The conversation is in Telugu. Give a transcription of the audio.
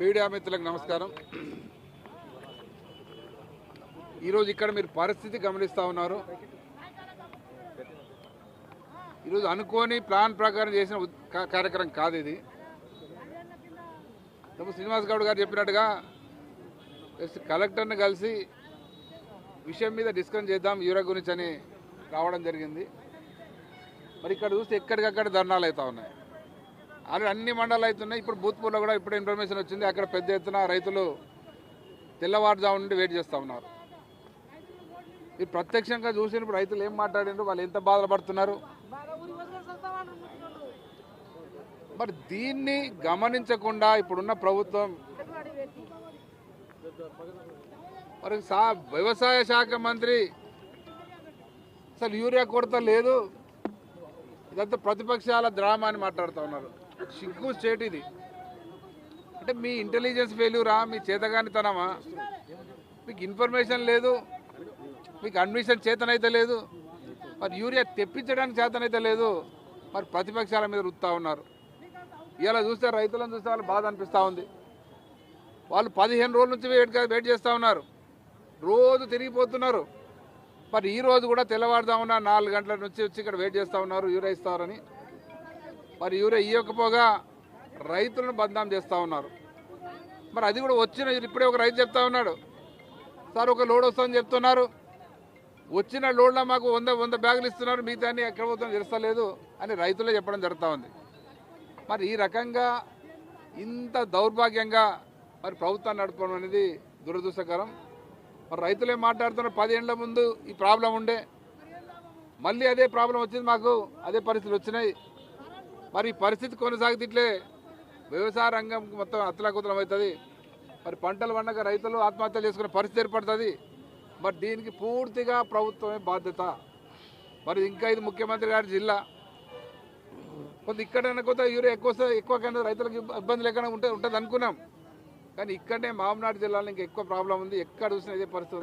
మీడియా మిత్రులకు నమస్కారం. ఈరోజు ఇక్కడ మీరు పరిస్థితి గమనిస్తూ ఉన్నారు. ఈరోజు అనుకోని ప్లాన్ ప్రకారం చేసిన కార్యక్రమం కాదు ఇది. శ్రీనివాస్ గౌడ్ గారు చెప్పినట్టుగా జస్ట్ కలెక్టర్ని కలిసి విషయం మీద డిస్కస్ చేద్దాం యూరో గురించి అని రావడం జరిగింది. మరి ఇక్కడ చూస్తే ఎక్కడికక్కడ ధర్నాలు అవుతా ఉన్నాయి. ఆల్రెడీ అన్ని మండలాలు అవుతున్నాయి. ఇప్పుడు భూత్పూర్లో కూడా ఇప్పుడు ఇన్ఫర్మేషన్ వచ్చింది. అక్కడ పెద్ద ఎత్తున రైతులు తెల్లవారుజాము నుండి వెయిట్ చేస్తూ ఉన్నారు. ఇది ప్రత్యక్షంగా చూసినప్పుడు రైతులు ఏం మాట్లాడినారు? వాళ్ళు ఎంత బాధలు పడుతున్నారు మరి దీన్ని గమనించకుండా ఇప్పుడున్న ప్రభుత్వం మరి సా వ్యవసాయ శాఖ మంత్రి అసలు యూరియా కొరత లేదు. ఇదంతా ప్రతిపక్షాల డ్రామా అని మాట్లాడుతూ ఉన్నారు. సిగ్గు స్టేట్ ఇది. అంటే మీ ఇంటెలిజెన్స్ ఫెయిల్యూరా? మీ చేతగానితనమా? మీకు ఇన్ఫర్మేషన్ లేదు. మీకు అడ్మిషన్ చేతనైతే లేదు. మరి యూరియా తెప్పించడానికి చేతనైతే లేదు. మరి ప్రతిపక్షాల మీద రుత్తా ఉన్నారు. ఇలా చూస్తే రైతులను చూస్తే వాళ్ళు బాధ అనిపిస్తూ ఉంది. వాళ్ళు పదిహేను రోజుల నుంచి వెయిట్ వెయిట్ చేస్తూ ఉన్నారు. రోజు తిరిగిపోతున్నారు. మరి ఈ రోజు కూడా తెల్లవారుదామున నాలుగు గంటల నుంచి వచ్చి ఇక్కడ వెయిట్ చేస్తూ ఉన్నారు యూరియా ఇస్తారని మరి యూరియా ఇవ్వకపోగా రైతులను బదనాం చేస్తూ ఉన్నారు. మరి అది కూడా వచ్చిన ఇప్పుడే ఒక రైతు చెప్తా ఉన్నాడు. సార్ ఒక లోడ్ వస్తుందని చెప్తున్నారు. వచ్చిన లోడ్లో మాకు వంద వంద బ్యాగులు ఇస్తున్నారు. మిగతాన్ని ఎక్కడ పోతుందో తెలుస్తలేదు అని రైతులే చెప్పడం జరుగుతూ ఉంది. మరి ఈ రకంగా ఇంత దౌర్భాగ్యంగా మరి ప్రభుత్వాన్ని నడపడం అనేది దురదృష్టకరం. మరి రైతులే మాట్లాడుతున్నారు పదేళ్ళ ముందు ఈ ప్రాబ్లం ఉండే. మళ్ళీ అదే ప్రాబ్లం వచ్చింది మాకు అదే పరిస్థితులు వచ్చినాయి. మరి పరిస్థితి కొనసాగితే ఇట్లే వ్యవసాయ రంగం మొత్తం అతలాకుతలం అవుతుంది. మరి పంటలు పండగ రైతులు ఆత్మహత్యలు చేసుకునే పరిస్థితి ఏర్పడుతుంది. మరి దీనికి పూర్తిగా ప్రభుత్వమే బాధ్యత. మరి ఇంకా ఇది ముఖ్యమంత్రి గారి జిల్లా. కొంత ఇక్కడైనా కొంత యూరియా ఎక్కువ ఎక్కువ కన్నా రైతులకు ఇబ్బంది లేకుండా ఉంటే ఉంటుంది అనుకున్నాం కానీ ఇక్కడనే మామనాడు జిల్లాలో ఇంకా ఎక్కువ ప్రాబ్లం ఉంది. ఎక్కడ చూసినా ఇదే పరిస్థితి ఉంది.